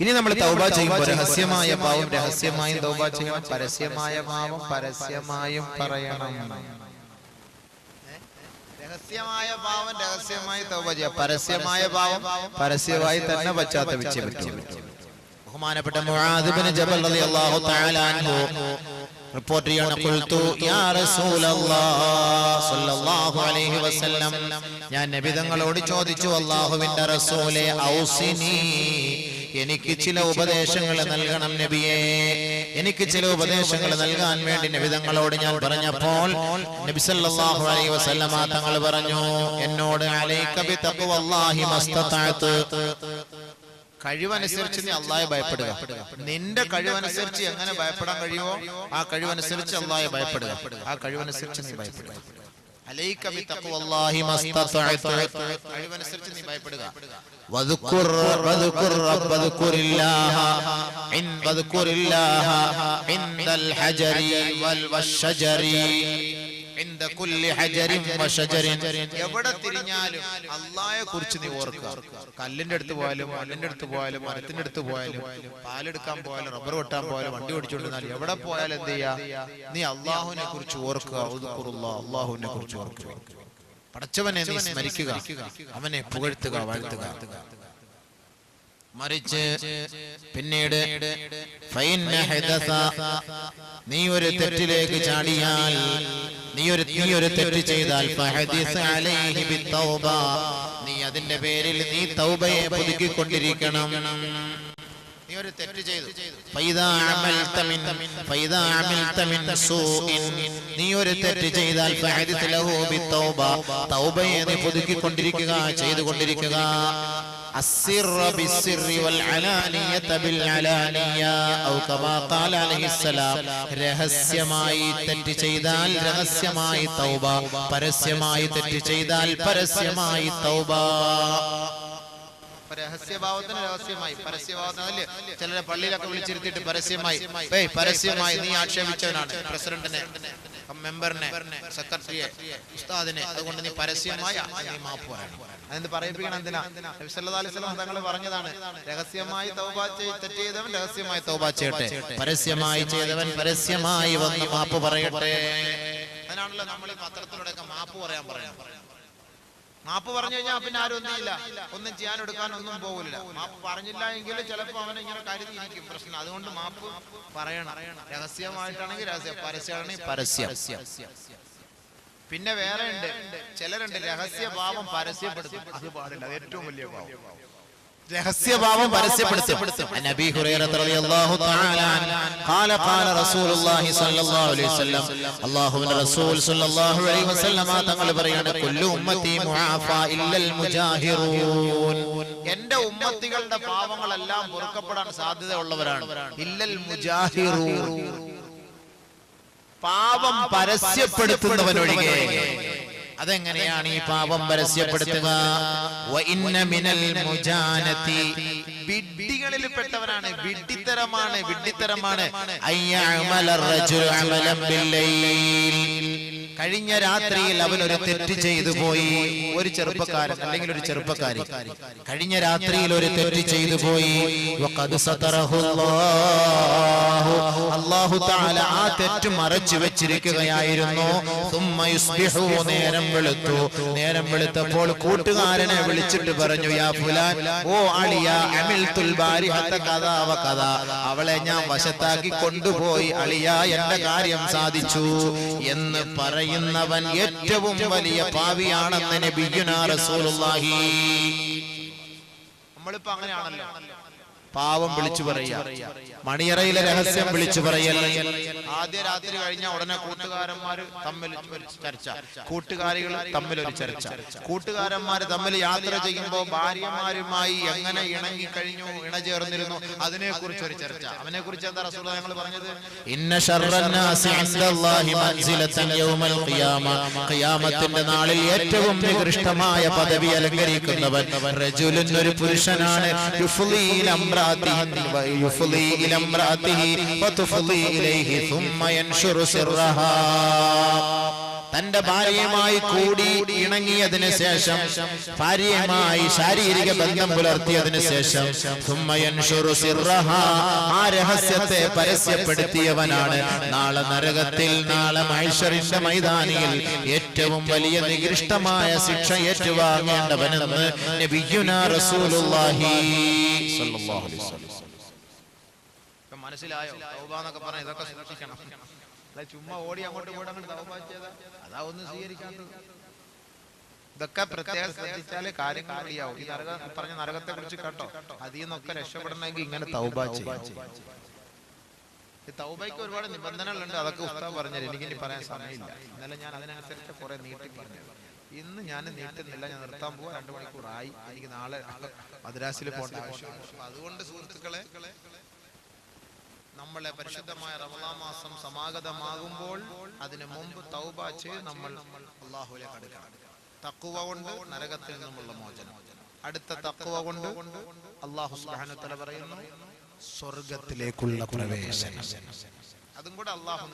ഇനി നമ്മൾ തൗബ ചെയ്യുമ്പോൾ രഹസ്യമായ പാവം രഹസ്യമായും തൗബ ചെയ്യണം പരസ്യമായ പാവം പരസ്യമായും പറയണം. രഹസ്യമായ പാവം രഹസ്യമായി തൗബ ചെയ്യാം പരസ്യമായ പാവം പരസ്യമായി തന്നെ പശ്ചാത്തപിച്ചേ പറ്റും ബഹുമാനപ്പെട്ട മുആദ് ജബൽ റളിയല്ലാഹു തആല അൻഹു റിപ്പോർട്ട് ചെയ്യാണ്. ഖുൽതു യാ റസൂലല്ലാഹ് സ്വല്ലല്ലാഹു അലൈഹി വസല്ലം. ഞാൻ നബി തങ്ങളോട് ചോദിച്ചു അല്ലാഹുവിന്റെ റസൂലേ ഔസിനി. എനിക്ക് ചില ഉപദേശങ്ങൾ നൽകണം നബിയെ. എനിക്ക് ചില ഉപദേശങ്ങൾ നൽകാൻ വേണ്ടി നബിതങ്ങളോട് ഞാൻ പറഞ്ഞപ്പോൾ വസല്ലമ തങ്ങൾ പറഞ്ഞു എന്നോട് കഴിവനുസരിച്ച് നീ അള്ളാഹെ ഭയപ്പെടുക. നിന്റെ കഴിവനുസരിച്ച് എങ്ങനെ ഭയപ്പെടാൻ കഴിയുമോ ആ കഴിവനുസരിച്ച് അള്ളാഹെ ഭയപ്പെടുക. ആ കഴിവനുസരിച്ച് നീ ഭയപ്പെടുക. കഴിവനുസരിച്ച് നീ ഭയപ്പെടുക. ഹജരിൻ വശജരിൻ എവിടെ തിരിഞ്ഞാലും അള്ളായെ കുറിച്ച് നീ ഓർക്കുക. കല്ലിന്റെ അടുത്ത് പോയാലും മണ്ണിന്റെ അടുത്ത് പോയാലും മരത്തിന്റെ അടുത്ത് പോയാലും പാലെടുക്കാൻ പോയാലും റബ്ബർ വെട്ടാൻ പോയാലും വണ്ടി ഓടിച്ചുകൊണ്ടിരുന്നാലും എവിടെ പോയാലും എന്ത് ചെയ്യാ? നീ അള്ളാഹുവിനെ കുറിച്ച് ഓർക്കുക. അള്ളാഹുവിനെ കുറിച്ച് ഓർക്കുക. പടച്ചവനെ നീ സ്മരിക്കുക. അവനെ പുകഴ്ത്തുക വാഴ്ത്തുക. മറിച്ച് പിന്നീട് നീ ഒരു തെറ്റിലേക്ക് ചാടിയാൽ നീ ഒരു നീ ഒരു തെറ്റ് ചെയ്താൽ. നീ അതിന്റെ പേരിൽ നീ തൗബയെ പുതുക്കിക്കൊണ്ടിരിക്കണം. നീ ഒരു തെറ്റ് ചെയ്തു. നീ ഒരു തെറ്റ് ചെയ്താൽ തൗബയെ നീ പുതുക്കിക്കൊണ്ടിരിക്കുക ചെയ്തുകൊണ്ടിരിക്കുക. السر بالسر والعلانية بالعلانية أو كما قال عليه السلام രഹസ്യമായി തെറ്റ് ചെയ്താൽ രഹസ്യമായി തൗബ പരസ്യമായി തെറ്റ് ചെയ്താൽ പരസ്യമായി തൗബ രഹസ്യഭാവത്തിന് രഹസ്യമായി പരസ്യഭാവത്തിന് ചിലരെ പള്ളിയിലൊക്കെ വിളിച്ചിരുത്തിയിട്ട് പരസ്യമായി ഏയ് പരസ്യമായി നീ ആക്ഷേപിച്ചവനാണ് പ്രസിഡന്റിനെ മെമ്പറിനെ സെക്രട്ടറിയെ ഉസ്താദിനെ അതുകൊണ്ട് നീ പരസ്യമായി നീ മാപ്പ് പറയണം. അതെന്ത് പറയിപ്പിക്കണം എന്തിനാ? നബി സല്ലല്ലാഹു അലൈഹി തങ്ങൾ പറഞ്ഞതാണ് രഹസ്യമായി തൗബ തെറ്റ് ചെയ്തവൻ രഹസ്യമായി തൗബ ചെയ്യട്ടെ. പരസ്യമായി ചെയ്തവൻ പരസ്യമായി വന്ന് മാപ്പ് പറയട്ടെ. അതിനാണല്ലോ നമ്മൾ ഈ പത്രത്തിലൂടെയൊക്കെ മാപ്പ് പറയാൻ പറയാൻ മാപ്പ് പറഞ്ഞു കഴിഞ്ഞാൽ പിന്നെ ആരും ഒന്നുമില്ല ഒന്നും ചെയ്യാൻ എടുക്കാൻ ഒന്നും പോകില്ല മാപ്പ് പറഞ്ഞില്ല എങ്കിൽ ചിലപ്പോൾ അവനെ ഇങ്ങനെ കരുതിയിരിക്കും പ്രശ്നം. അതുകൊണ്ട് മാപ്പ് പറയണം. രഹസ്യമായിട്ടാണെങ്കിൽ രഹസ്യം. പരസ്യമാണെങ്കിൽ പരസ്യം. പിന്നെ വേറെ ഉണ്ട്. ചിലരുണ്ട് രഹസ്യഭാവം പരസ്യപ്പെടുത്തും അത് പാടില്ല. അത് ഏറ്റവും വലിയ ഭാവം. രഹസ്യഭാവം പരസ്യപ്പെടുത്തും നബി റളിയല്ലാഹു ഖാല ഖാല റസൂലുള്ളാഹി അലൈഹി വസല്ലം റസൂൽ സ്വല്ലല്ലാഹു അലൈഹി തങ്ങൾ ഉമ്മത്തി ഇല്ലൽ എന്റെ ഉമ്മത്തികളുടെ പാവങ്ങളെല്ലാം പൊറുക്കപ്പെടാൻ സാധ്യതയുള്ളവരാണ്. ഇല്ലൽ പാപം പരസ്യപ്പെടുത്തുന്നവൻ അതെങ്ങനെയാണ് ഈ പാപം പരസ്യപ്പെടുത്തുക? വിഡ്ഢികളിൽ പെട്ടവനാണ് വിഡ്ഢിത്തരമാണ്. വിഡ്ഢിത്തരമാണ് കഴിഞ്ഞ രാത്രിയിൽ അവൻ ഒരു തെറ്റ് ചെയ്തു പോയി. ഒരു ചെറുപ്പക്കാരൻ അല്ലെങ്കിൽ ഒരു ചെറുപ്പക്കാരി. കഴിഞ്ഞ രാത്രിയിൽ ഒരു തെറ്റ് ചെയ്തു പോയി. അള്ളാഹു താല ആ തെറ്റ് മറച്ചു വെച്ചിരിക്കുകയായിരുന്നു. നേരം വെളുത്തു. നേരം വെളുത്തപ്പോൾ കൂട്ടുകാരനെ വിളിച്ചിട്ട് പറഞ്ഞു യാ ഫുലാൻ ഓ അളിയ അവളെ ഞാൻ വശത്താക്കി കൊണ്ടുപോയി. അളിയ എന്റെ കാര്യം സാധിച്ചു. എന്ന് പറയുന്നവൻ ഏറ്റവും വലിയ പാവിയാണെന്ന് നബിയുനാ റസൂലുള്ളാഹി. നമ്മളിപ്പോ അങ്ങനെയാണല്ലോ. പാവം വിളിച്ചു പറയുക. മണിയറയിലെ രഹസ്യം വിളിച്ചു പറയൽ ആദ്യ രാത്രി കഴിഞ്ഞ ഉടനെ കൂട്ടുകാരന്മാര് തമ്മിൽ ചർച്ച. കൂട്ടുകാരികൾ തമ്മിൽ ഒരു ചർച്ച. കൂട്ടുകാരന്മാര് തമ്മിൽ യാത്ര ചെയ്യുമ്പോൾ ഭാര്യമാരുമായി എങ്ങനെ ഇണങ്ങി കഴിഞ്ഞു ഇണചേർന്നിരുന്നു അതിനെ കുറിച്ച് ഒരു ചർച്ച. അവനെ കുറിച്ച് എന്താ റസൂൽ ഞങ്ങൾ പറഞ്ഞത്? ഖിയാമത്തിന്റെ നാളിൽ ഏറ്റവും നികൃഷ്ടമായ പദവി അലങ്കരിക്കുന്നവൻ ഒരു പുരുഷനാണ്. امرأته ويفضي إلى امرأته وتفضي إليه ثم ينشر سرها തന്റെ ഭാര്യയുമായി കൂടി ഇണങ്ങിയതിനു ശേഷം ഭാര്യയുമായി ശാരീരിക ബന്ധം പുലർത്തിയതിനു ശേഷം ആ രഹസ്യത്തെ പരസ്യപ്പെടുത്തിയവനാണ്. നാളെ നരകത്തിൽ നാളെ മൈഷറിന്റെ മൈതാനിയിൽ ഏറ്റവും വലിയ നികൃഷ്ടമായ ശിക്ഷ ഏറ്റുവാങ്ങേണ്ടവനെന്ന് മനസ്സിലായോ? ഇതൊക്കെ സൂക്ഷിക്കണം. അല്ല ചുമ്മാ ഓടി അങ്ങോട്ട് കൂടെ അങ്ങോട്ട് തൗബ ചെയ്താ അതാ ഒന്നും സ്വീകരിക്കാത്തത്. ഇതൊക്കെ പ്രത്യേകം ശ്രദ്ധിച്ചാലേ കാര്യങ്ങൾ അറിയാവൂ ഈ നരക പറഞ്ഞ നരകത്തെ കുറിച്ച് കേട്ടോ. അതിൽ നിന്നൊക്കെ രക്ഷപ്പെടണമെങ്കിൽ ഇങ്ങനെ ഈ തൗബയ്ക്ക് ഒരുപാട് നിബന്ധനകളുണ്ട്. അതൊക്കെ ഉസ്താവ് പറഞ്ഞത് എനിക്ക് ഇനി പറയാൻ സമയമില്ല. ഇന്നലെ ഞാൻ അതിനനുസരിച്ച് കുറെ നീട്ടി പറഞ്ഞു. ഇന്ന് ഞാൻ നീട്ടുന്നില്ല. ഞാൻ നിർത്താൻ പോവാ. രണ്ടു മണിക്കൂറായി. എനിക്ക് നാളെ മദ്രാസിൽ പോകേണ്ട ആവശ്യമാണ് അതുകൊണ്ട് സുഹൃത്തുക്കളെ നമ്മളെ പരിശുദ്ധമായ റമദാ മാസം സമാഗതമാകുമ്പോൾ അതിനു മുമ്പ് തൗബ ചെയ്ത് നമ്മൾ അള്ളാഹുലേക്ക് അടുക്കണം. തക്കുവ കൊണ്ട് നരകത്തിൽ നിന്നുമുള്ള മോചനം. അടുത്ത തക്കുവ കൊണ്ട് അള്ളാഹു സുബ്ഹാനഹു വതആല പറയുന്നു സ്വർഗത്തിലേക്കുള്ള പ്രവേശനം. അതും കൂടെ അള്ളാഹു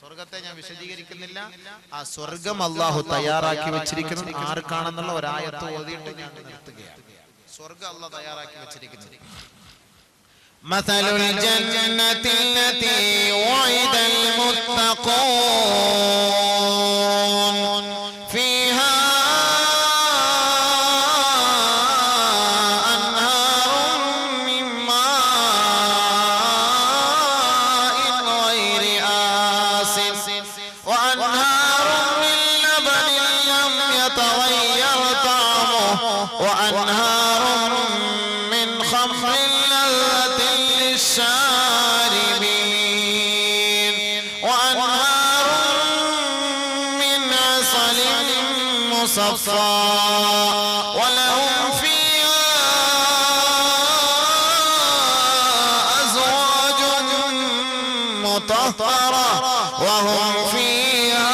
സ്വർഗത്തെ ഞാൻ വിശദീകരിക്കുന്നില്ല. ആ സ്വർഗം അള്ളാഹു തയ്യാറാക്കി വെച്ചിരിക്കുന്നു ആർക്കാണെന്നുള്ള ഒരായത്ത് ഓതിയിട്ട് ഞാൻ നിർത്തുകയാണ്. സ്വർഗം അള്ളാഹ് തയ്യാറാക്കി വെച്ചിരിക്കുന്നത്. مثل الجنة التي وعد المتقون. مصفى ولهم فيها أزواج مطهرة وهم فيها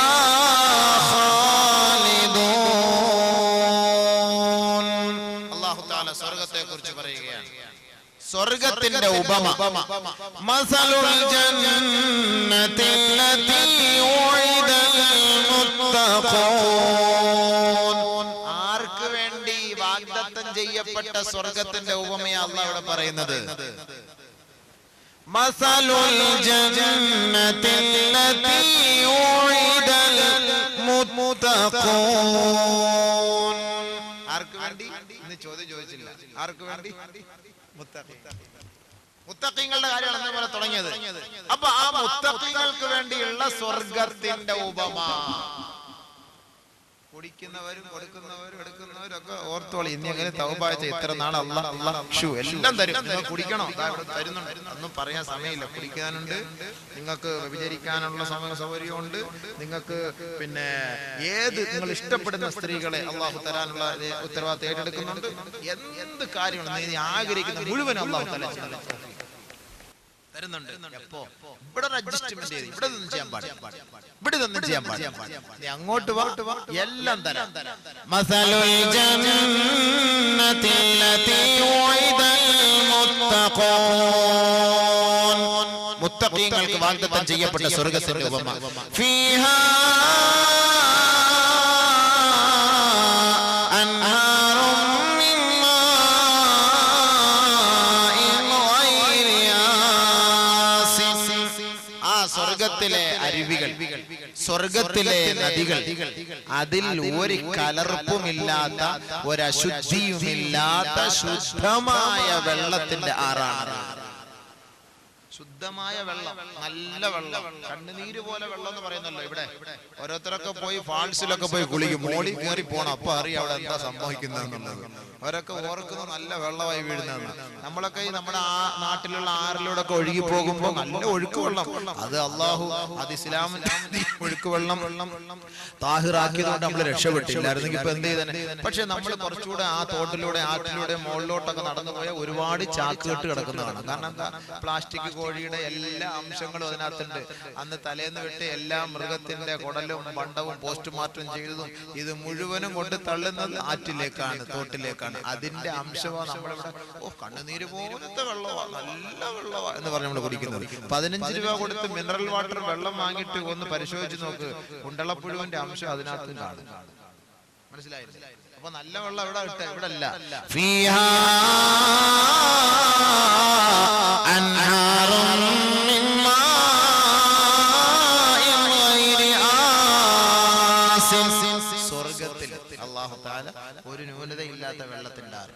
خالدون അള്ളാഹു താല സ്വർഗത്തെ കുറിച്ച് പറയുകയാണ് സ്വർഗത്തിന്റെ ഉപമ മസലുൽ ജന്നത്തില്ലതി ചെയ്യപ്പെട്ട സ്വർഗത്തിന്റെ ഉപമയാണ് അവിടെ പറയുന്നത്. മസലുൽ ആർക്ക് വേണ്ടി? ഇന്ന് ചോദ്യം ചോദിച്ചില്ല. ആർക്ക് വേണ്ടി? മുത്തഖി. മുത്തഖീങ്ങളുടെ കാര്യമാണ് അന്ന് പോലെ തുടങ്ങിയത്. അപ്പൊ ആ മുത്തക്കിങ്ങൾക്ക് വേണ്ടിയുള്ള സ്വർഗത്തിന്റെ ഉപമ. കുടിക്കുന്നവരും കൊടുക്കുന്നവരും എടുക്കുന്നവരും ഒക്കെ ഓർത്തോളി ഇനി അങ്ങനെ തൗബാഴ്ച ഇത്ര നാൾ അല്ല അല്ല ഷു എല്ലാം തരും. നിങ്ങൾ കുടിക്കണോ. തരുന്നുണ്ട്. ഒന്നും പറയാൻ സമയമില്ല. കുടിക്കാനുണ്ട്. നിങ്ങൾക്ക് വിചരിക്കാനുള്ള സമയ സൗകര്യമുണ്ട്. നിങ്ങൾക്ക് പിന്നെ ഏത് നിങ്ങൾ ഇഷ്ടപ്പെടുന്ന സ്ത്രീകളെ അള്ളാഹു തരാനുള്ള ഉത്തരവാദിത്തം ഏറ്റെടുക്കുന്നുണ്ട്. എന്ത് കാര്യമാണ് നീ ആഗ്രഹിക്കുന്ന മുഴുവൻ അള്ളാഹു തല തരുന്നുണ്ട്. ഇവിടെ ഇവിടെ നിന്ന് ചെയ്യാൻ പാടില്ല. ഇവിടെ നിന്ന് ചെയ്യാൻ പാടില്ല. നീ അങ്ങോട്ട് എല്ലാം തരാം. മസലുൽ മുത്തഖീങ്ങൾക്ക് വാഗ്ദത്തം ചെയ്യപ്പെട്ട സ്വർഗത്തിന്റെ ഫീഹാ സ്വർഗത്തിലെ അരുവികൾ സ്വർഗത്തിലെ നദികൾ അതിൽ ഒരു കലർപ്പുമില്ലാത്ത ഒരശുദ്ധിയുമില്ലാത്ത ശുദ്ധമായ വെള്ളത്തിന്റെ ആറാണ്. ശുദ്ധമായ വെള്ളം നല്ല വെള്ളം. കണ്ണുനീര് പോലെ വെള്ളം എന്ന് പറയുന്നല്ലോ ഇവിടെ. ഓരോരുത്തരൊക്കെ പോയി ഫാൾസിലൊക്കെ പോയി കുളിക്കും. മോളി കയറി പോണം. അപ്പൊ അറിയാം അവിടെ എന്താ സംഭവിക്കുന്നതെന്നുള്ളത് അവരൊക്കെ ഓർക്കുന്ന നല്ല വെള്ളമായി വീഴുന്നതാണ്. നമ്മളൊക്കെ ഈ നമ്മുടെ ആ നാട്ടിലുള്ള ആറിലൂടെ ഒക്കെ ഒഴുകി പോകുമ്പോൾ നല്ല ഒഴുക്ക് വെള്ളം. അത് അള്ളാഹു അത് ഇസ്ലാമിന്റെ ഒഴുക്ക് വെള്ളം വെള്ളം. താഹിറാക്കിയതുകൊണ്ട് നമ്മൾ രക്ഷപ്പെട്ടില്ലായിരുന്നെങ്കിൽ ഇപ്പൊ എന്ത് ചെയ്തേ പക്ഷെ നമ്മൾ കുറച്ചുകൂടെ ആ തോട്ടിലൂടെ ആറ്റിലൂടെ മുകളിലോട്ടൊക്കെ നടന്നു പോയാൽ ഒരുപാട് ചാക്കുകെട്ട് കിടക്കുന്നതാണ്. കാരണം എന്താ? പ്ലാസ്റ്റിക് കോഴിയുടെ എല്ലാ അംശങ്ങളും അതിനകത്തുണ്ട്. അന്ന് തലേന്ന് വിട്ട് എല്ലാ മൃഗത്തിന്റെ കുടലും വണ്ടവും പോസ്റ്റ്മോർട്ടം ചെയ്തതും ഇത് മുഴുവനും കൊണ്ട് തള്ളുന്നത് ആറ്റിലേക്കാണ് തോട്ടിലേക്കാണ്. അതിന്റെ അംശമാണ് നമ്മളിവിടെ ഓ കണ്ണുനീര് പോലത്തെ വെള്ളമാണ് നല്ല വെള്ളമാണ് എന്ന് പറഞ്ഞു നമ്മൾ കുടിക്കുന്നത്. പതിനഞ്ച് രൂപ കൊടുത്ത് മിനറൽ വാട്ടർ വെള്ളം വാങ്ങിയിട്ട് ഒന്ന് പരിശോധിച്ച് നോക്ക്. കുണ്ടളപ്പുഴുവിന്റെ അംശം അതിനകത്ത് കാണും. മനസ്സിലായില്ലേ? അപ്പൊ നല്ല വെള്ളം ഇവിടെ ഇവിടെ അല്ല അള്ളാഹു താല ഒരു ന്യൂനതയില്ലാത്ത വെള്ളത്തിന്റെ ആറ്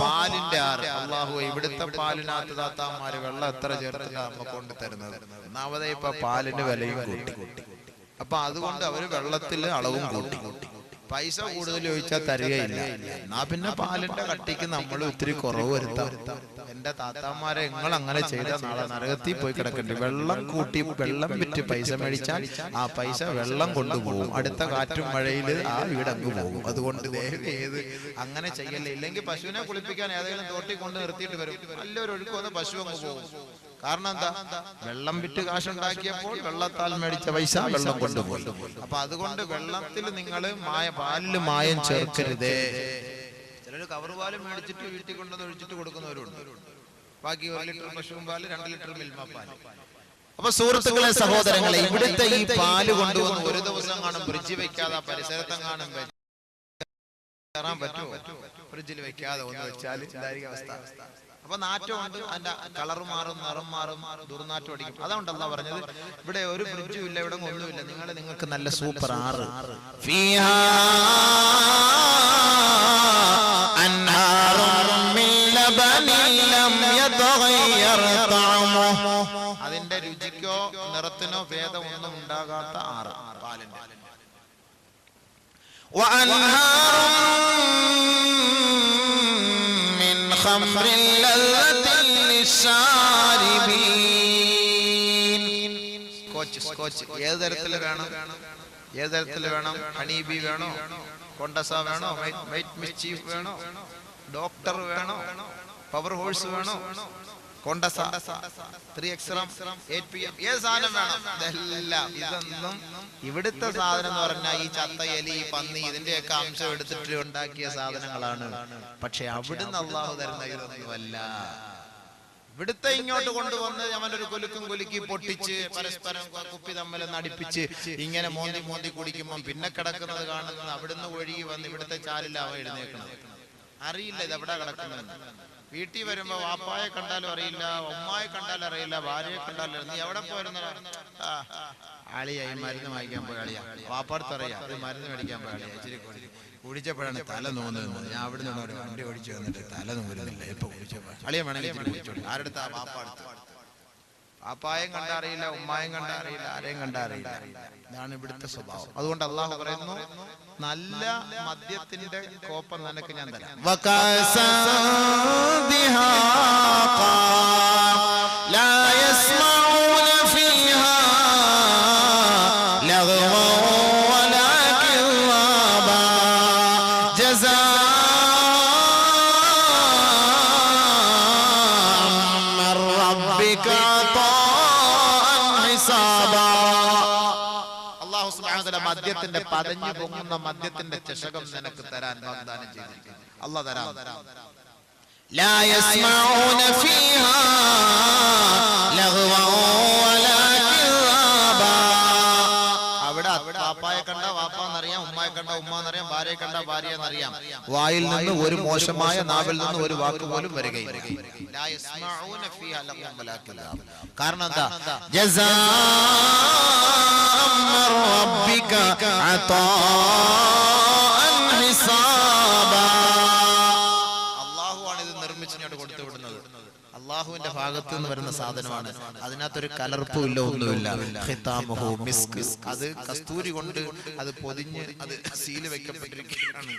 പാലിന്റെ ആറ്. അള്ളാഹു ഇവിടുത്തെ പാലിനകത്ത് താത്താമാര് വെള്ളം എത്ര ചേർത്ത് നമുക്ക് കൊണ്ട് തരുന്നത്? ഒന്നാമതേ ഇപ്പൊ പാലിന്റെ വിലയും കൂട്ടി. കൂട്ടി അപ്പൊ അതുകൊണ്ട് അവർ വെള്ളത്തിൽ അളവും കൂട്ടി കൂട്ടി. പൈസ കൂടുതൽ ചോദിച്ചാൽ തരികയില്ല. എന്നാ പിന്നെ പാലിന്റെ കട്ടിക്ക് നമ്മൾ ഒത്തിരി കുറവ് വരുത്താം. എന്റെ താത്താമാരെ നിങ്ങൾ അങ്ങനെ ചെയ്ത നാളെ നരകത്തിൽ പോയി കിടക്കണ്ട് വെള്ളം കൂട്ടി വെള്ളം വിറ്റ് പൈസ മേടിച്ചാൽ ആ പൈസ വെള്ളം കൊണ്ടുപോകും. അടുത്ത കാറ്റും മഴയിൽ ആ വീടങ്ങ് പോകും. അതുകൊണ്ട് ഏത് അങ്ങനെ ചെയ്യല്ലേ? ഇല്ലെങ്കിൽ പശുവിനെ കുളിപ്പിക്കാൻ ഏതെങ്കിലും തോട്ടി കൊണ്ട് നിർത്തിയിട്ട് വരും. നല്ലൊരു ഒഴുക്ക് പശു അങ്ങ് പോകും. കാരണം എന്താ? വെള്ളം വിറ്റ് കാശുണ്ടാക്കിയപ്പോൾ വെള്ളത്താൽ മേടിച്ച പൈസ വെള്ളം കൊണ്ടുപോയി. അപ്പൊ അതുകൊണ്ട് വെള്ളത്തിൽ നിങ്ങൾ മായ പാലിൽ മായം ചേർക്കരുതേ. ചിലർ കവർ പാൽ മേടിച്ചിട്ട് വീട്ടിൽ കൊണ്ടുവന്ന് ഒഴിച്ചിട്ട് കൊടുക്കുന്നവരുണ്ട്. ബാക്കി ഒരു ലിറ്റർ പശുവും പാൽ രണ്ട് ലിറ്റർ മിൽമ പാൽ. അപ്പൊ സുഹൃത്തുക്കളെ സഹോദരങ്ങളെ ഇവിടുത്തെ ഈ പാൽ കൊണ്ടുവന്ന് ഒരു ദിവസം കാണും ഫ്രിഡ്ജ് വെക്കാതെ പരിസരത്തെങ്ങാനും കയറാൻ ഫ്രിഡ്ജിൽ വെക്കാതെ ഒന്ന് വെച്ചാൽ എന്തായിരിക്കും അവസ്ഥ. അപ്പൊ നാറ്റമുണ്ട് അതിന്റെ കളർ മാറും നിറം മാറും ദുർനാറ്റം അടിക്കും. അതുകൊണ്ടല്ല പറഞ്ഞത് ഇവിടെ ഒരു ബ്രിഡ്ജും ഇല്ല ഇവിടെ ഒന്നുമില്ല നിങ്ങൾ നിങ്ങൾക്ക് നല്ല സൂപ്പർ ആറ്. അതിന്റെ രുചിക്കോ നിറത്തിനോ ഭേദം ഒന്നും ഉണ്ടാകാത്ത ആറ്. പാലിന്റെ. സ്കോച്ച് സ്കോച്ച് ഏത് തരത്തിൽ വേണം? ഏത് തരത്തിൽ വേണം? ഹണി ബി വേണോ? കൊണ്ടസ വേണോ? വേണോ? ഡോക്ടർ വേണോ? പവർ ഹോഴ്സ് വേണോ? കൊണ്ടസ. ത്രീ എക്സ്റം എയ്റ്റ് പി എം. ഏത് സാധനം വേണം? ഇതെല്ലാം. ഇതൊന്നും ഇവിടുത്തെ സാധനം എന്ന് പറഞ്ഞാൽ ഈ ചത്ത എലി ഈ പന്നി ഇതിന്റെയൊക്കെ അംശം എടുത്തിട്ട് ഉണ്ടാക്കിയ സാധനങ്ങളാണ്. പക്ഷെ അവിടുന്ന് അള്ളാഹു തരുന്ന ഇതൊന്നുമല്ല. ഇവിടുത്തെ ഇങ്ങോട്ട് കൊണ്ടുവന്ന് അവനൊരു കൊലുക്കും കൊലുക്കി പൊട്ടിച്ച് പരസ്പരം കുപ്പി തമ്മിൽ നടിപ്പിച്ച് ഇങ്ങനെ മോന്തി മോന്തി കുടിക്കുമ്പോൾ പിന്നെ കിടക്കുന്നത് കാണുന്നത് അവിടുന്ന് ഒഴുകി വന്ന് ഇവിടുത്തെ ചാലില്ല അവ എഴുന്നേക്കുന്നത്. അറിയില്ല ഇത് എവിടെ കിടക്കുന്നത് വീട്ടിൽ വരുമ്പോ വാപ്പായെ കണ്ടാലും അറിയില്ല ഉമ്മായെ കണ്ടാലും അറിയില്ല ഭാര്യയെ കണ്ടാലും. നീ എവിടെ പോയിരുന്ന ആളിയാ ഈ മരുന്ന് വാങ്ങിക്കാൻ പോയ ആളിയാ. വാപ്പാടത്ത് അറിയാം ഇത് മരുന്ന് മേടിക്കാൻ പോയ ആളിയാ. ഇച്ചിരി കൂടി. കുടിച്ചപ്പോഴാണ് തല നോന്നത്. ഞാൻ അവിടെ നിന്ന് ഒരു വണ്ടി ഓടിച്ചു വന്നിട്ട് തല നോന്നില്ല ഇപ്പൊ കുടിച്ചപ്പോ. അളിയ വേണമെങ്കിൽ ആരുടെ വാപ്പാടത്ത്. പാപ്പായും കണ്ടറിയില്ല ഉമ്മായും കണ്ടറിയില്ല ആരെയും കണ്ടറിയില്ല ഇതാണ് ഇവിടുത്തെ സ്വഭാവം. അതുകൊണ്ട് അള്ളാഹു പറയുന്നു നല്ല മദ്യത്തിന്റെ കോപ്പം നിനക്ക് ഞാൻ തരാം. جزاء من ربك عطاء حسابا അള്ളാഹു സുബ്ഹാനഹു മദ്യത്തിന്റെ പതഞ്ഞു പൊങ്ങുന്ന മദ്യത്തിന്റെ ചഷകം നിനക്ക് തരാൻ വാഗ്ദാനം ചെയ്തിരിക്കുന്നു അള്ളാഹ് തരാം لا يسمعون فيها لغوا അറിയാം ഉമ്മയെ കണ്ട ഉമ്മ എന്നറിയാം ഭാര്യയെ കണ്ട ഭാര്യ എന്നറിയാം വായിൽ നിന്ന് ഒരു മോശമായ നാവിൽ നിന്ന് ഒരു വാക്ക് പോലും വരികയും കാരണം എന്താ? ജസാ അള്ളാഹുവിന്റെ ഭാഗത്ത് നിന്ന് വരുന്ന സാധനമാണ്. അതിനകത്തൊരു കലർപ്പും ഇല്ല. ഒന്നുമില്ല മിസ്ക് അത് കസ്തൂരി കൊണ്ട് അത് പൊതിഞ്ഞ് അത് സീൽ വെക്കപ്പെട്ടിരിക്കുകയാണ്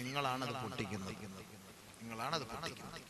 നിങ്ങളാണ് അത് പൊട്ടിക്കുന്നത്. നിങ്ങളാണ് അത് പൊട്ടിക്കുന്നത്.